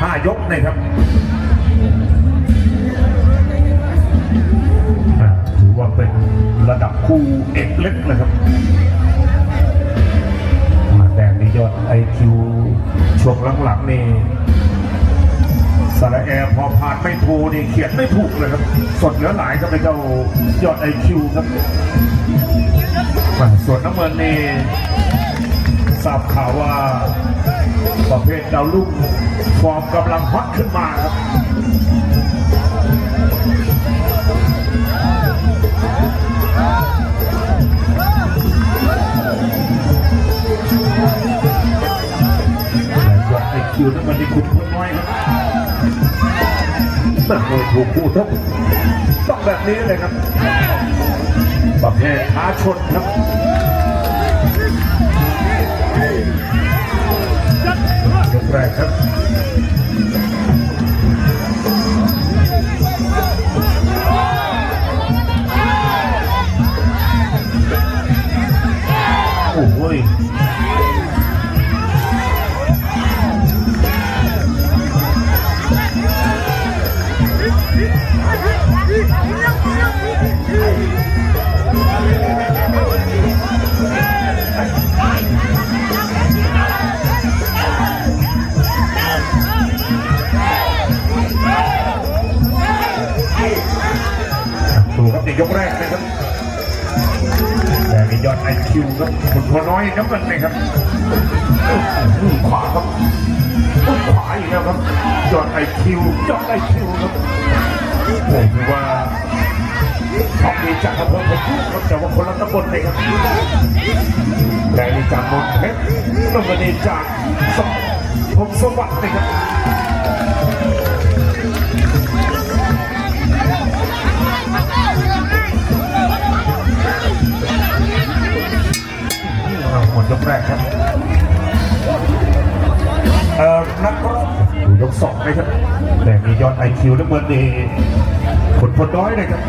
ห้ายกนะครับถือว่าเป็นระดับคู่เอกเล็กนะครับมาแดงนี่ยอดไอคิวช่วงหลังๆนี่สระแอร์พอผ่านไม่ถูนี่เขียนไม่ถูกเลยครับ สดเหลือหลายครับเป็นเจ้ายอดไอคิวครับส่วนน้ำเงินนี่ทราบข่าวว่าประเภทดาวรุ่ง ฟอร์มกำลังฮอตขึ้นมาครับอดไอคิวนั่นมันที่คุณพูดน้อยครับมันเคยถูกคู่ทุกต้องแบบนี้เลยครับประเภทท้าชนครับยกแรกครับ โอ้โหยดูครับในยกแรกนะครับแต่มี ยอดไอคิวครับคุณพอน้อยน้ำเงินนะครับขวาครับขวาอีกแล้วครับยอดไอคิวยอดไอคิวครับโอ้ถือว่าท็อปดีจากอำเภอผมพูดครับแต่ว่าคนละตำบลเลยครับแดงนี่จากนนทเพชรน้ำเงินนี่จากสมผมสวัสดิ์นะครับ ยกแรกครับเอ่อนักรบยกสองนะครับแต่มียอดไอคิวน้ำเงินดีผลพลน้อยนะครับ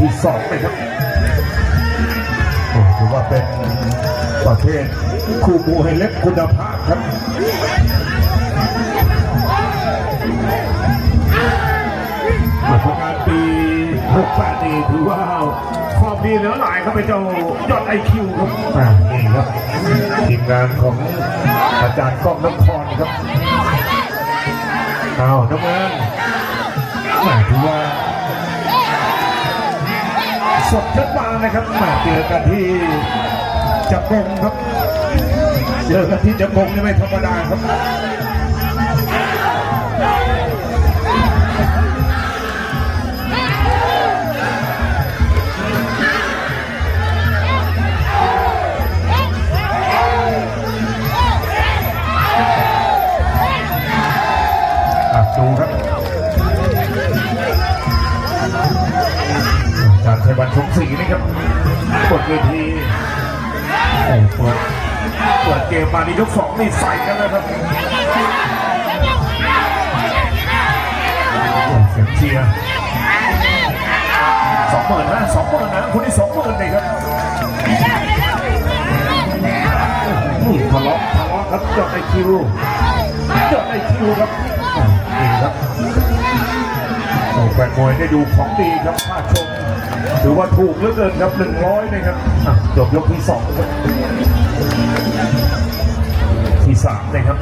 ที่สองนะครับโอ้ถือว่าเป็นประเภทคู่มวยเล็กคุณภาพครับมาทำงานปี68นี่ถือว่าความดีเหลือหลายครับเป็นเจ้ายอดไอคิวครับอ่านี่ครับทีมงานของอาจารย์ก้องนครครับเอาน้ำเงินแหม่ถือว่า สดขึ้นมานะครับมาเจอกันที่จักงครับเจอกันที่จักงนี่ไม่ธรรมดาครับ มมานี่ยกสองนี่ใส่กันแล้วครับโอ้เสียงเชียร์สองหมื่นนะสองหมื่นนะคนที่สองหมื่นเลยครับอืมทะเลาะทะเลาะครับยอดไอคิวยอดไอคิวครับอะนี่ครับโอ้แฟนมวยได้ดูของดีครับค่าชม ถือว่าถูกเหลือเกินครับหนึ่งร้อยนะครับอะจบยกที่สองที่สามนะครับ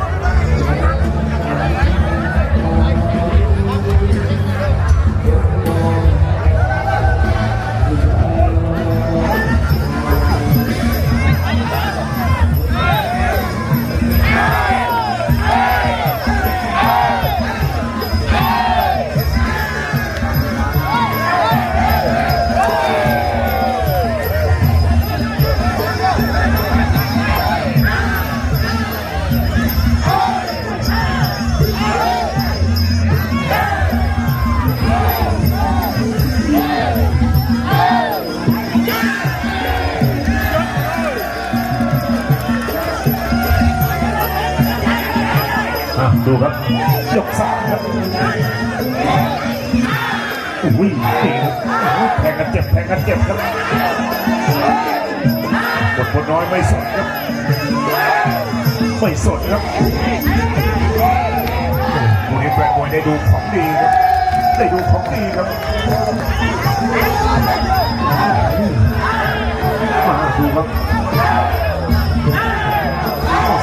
ดูครับยกสามครับอุ้ยนี่ครับแทงกันเจ็บแทงกันเจ็บครับบทพลน้อยไม่สนครับไม่สนครับวันนี้แฟนมวยได้ดูของดีครับได้ดูของดีครับมาดูครับ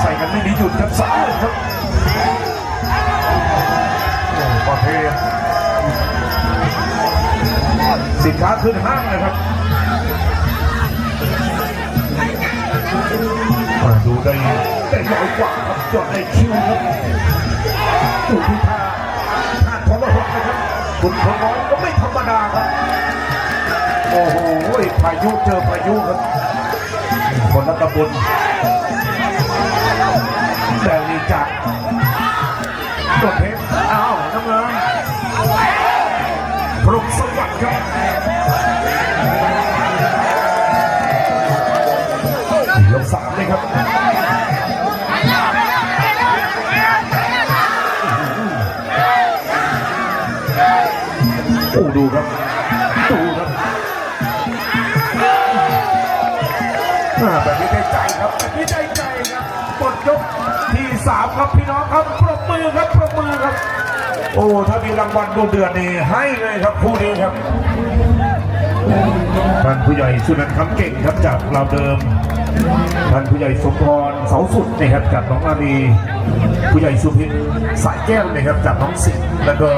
ใส่กันไม่มีหยุดครับสามเลยครับ ประเภทสินค้าขึ้นห้างเลยครับมาดูได้ได้น้อยกว่าครับยอดได้คิวครับดูที่ท่าท่าทรหดนะครับคุณพลน้อยก็ไม่ธรรมดาครับ โอ้โหพายุเจอพายุครับ คนละตำบลแต่ลีจักตัวเพชรอ้า น้ำเงินปรุกสวัสดิ์ครับยกสามเลยครับโอ้ดูครับดูครับแบบนี้ได้ใจครับแบบนี้ได้ใจครับกดยกที่สามครับพี่น้องครับปรบมือครับปรบมือครับ โอ้ถ้ามีรางวัลดวเดือนนี่ให้เลยครับคู่นี้ครับท่านผู้ใหญ่สุนันท์คำเก่งครับจากเราเดิมท่านผู้ใหญ่สมพรเสาสุดนะครับจากน้องอารีผู้ใหญ่สุพินสายแก้วนะครับจากน้องสิงห์แล้วก็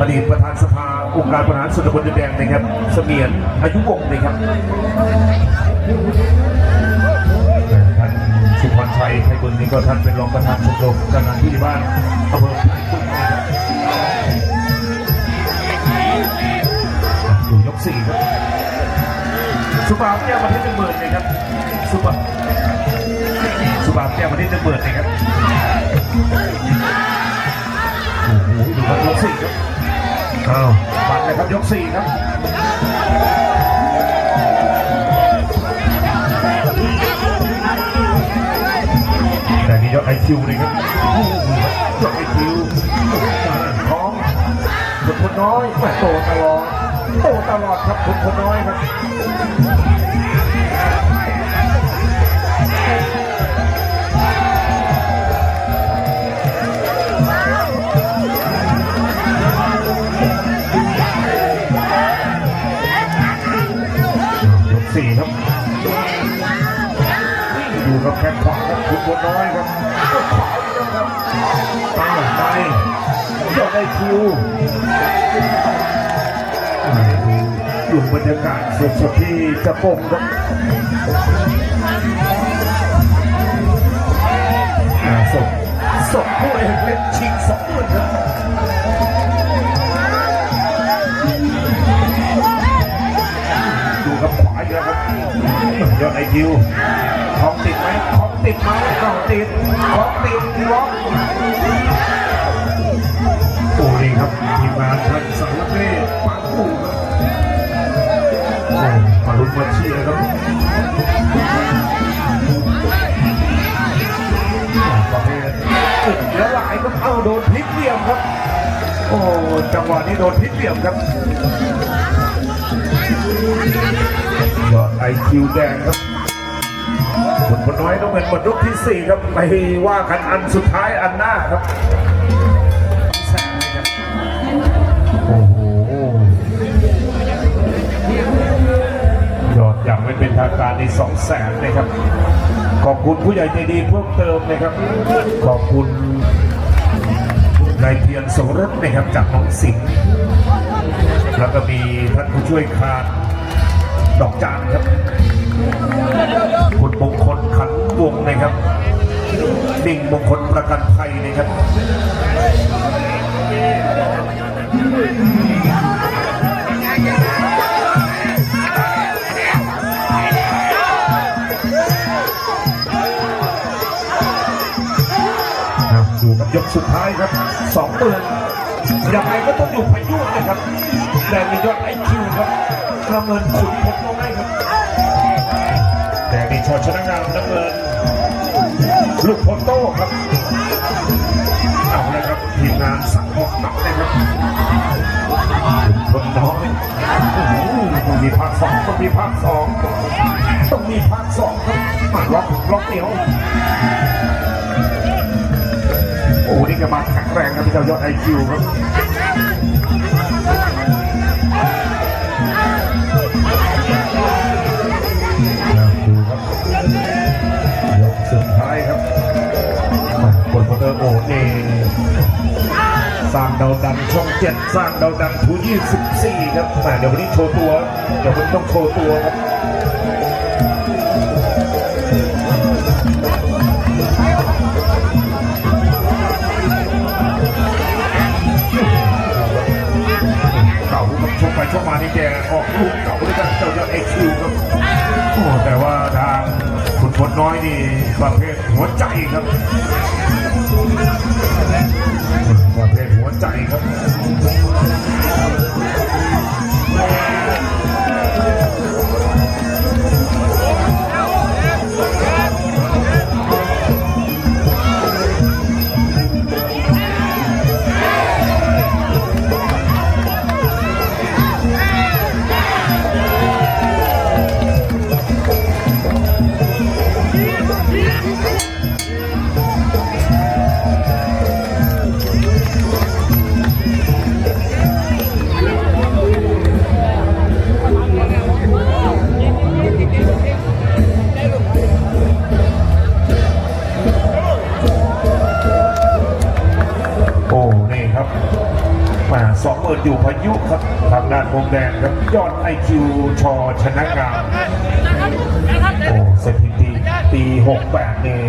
อดีตประธานสภาองค์การบริหารส่วนตำบลดินแดงนะครับ เสมียนอายุวงนะครับท่านสุพรชัยไพบุญนี่ก็ท่านเป็นรองประธานชมรมกำนันที่บ้านอำเภอ พิบูลนะครับดูยกสี่ครับสุภาพแก้วมาที่หนึ่งหมื่นเลยครับสุภาพสุภาพแก้วมาที่หนึ่งหมื่นเลยครับโอ้โหดูครับยกสี่ครับอ้าวปัดเลยครับยกสี่ครับแต่นี่ยอดไอคิวเลยครับยอดไอคิวท้องคนคนน้อยแม่โตตลอด โตตลอดครับคนคนน้อยครับ ดูบรรยากาศสดๆที่จะปงครับอ่าสดสดผู้เอกเล็กชิงสองหมื่นครับดูครับขวาอีกแล้วครับยอดไอคิวของติดไหมของติดไหมของติดของติดล็อก มาลุ้นมาเชียร์ครับประเภทอึดแล้วหลายครับเอ้าโดนพลิกเหลี่ยมครับ โอ้จังหวะนี้โดนพลิกเหลี่ยมครับยอดไอคิวแดงครับคนคนน้อยต้องเป็นบทยกที่สี่ครับไปว่ากันอันสุดท้ายอันหน้าครับ อย่างไม่เป็นทางการในสองแสนเลยครับ ขอบคุณผู้ใหญ่ใจดีเพิ่มเติมนะครับ ขอบคุณนายเพียรโสรสนะครับจากน้องสิงห์แล้วก็มีท่านผู้ช่วยคานดอกจานครับ คุณมงคลขันวงนะครับดิ่งมงคลประกันภัยนะครับ สุดท้ายครับสองปืนยังไงก็ต้องอยู่พายุนะครับแดงในยอดไอคิวครับประเมินขุนพลน้อยครับแดงนี่ชอชนะงามน้ำเงินลูกโพโต้ครับเอาออกหนักเลยครับคนน้อยต้องมีภาคสองต้องมีภาคสองต้องมีภาคสองครับมาล็อกล็อกเหนียว นี่ก็มาแข็งแรงครับพี่เจ้ายอดไอคิวครับดูครับยกสุดท้ายครับบนโปรเตอร์โอเอสร้างดาวดันช่องเจ็ดสร้างดาวดันทูยี่สิบสี่ครับแต่เดี๋ยววันนี้โชว์ตัว เดี๋ยววันนี้ต้องโชว์ตัวครับ ลูกเก่าด้วยกันเจ้าเจ้าเอ็กคิวครับโอ้แต่ว่าทางคุณพลน้อยนี่ประเภทหัวใจครับ ทางด้านมุมแดงครับยอดไอคิวชอชนะการโอ้สถิติปี 68นี่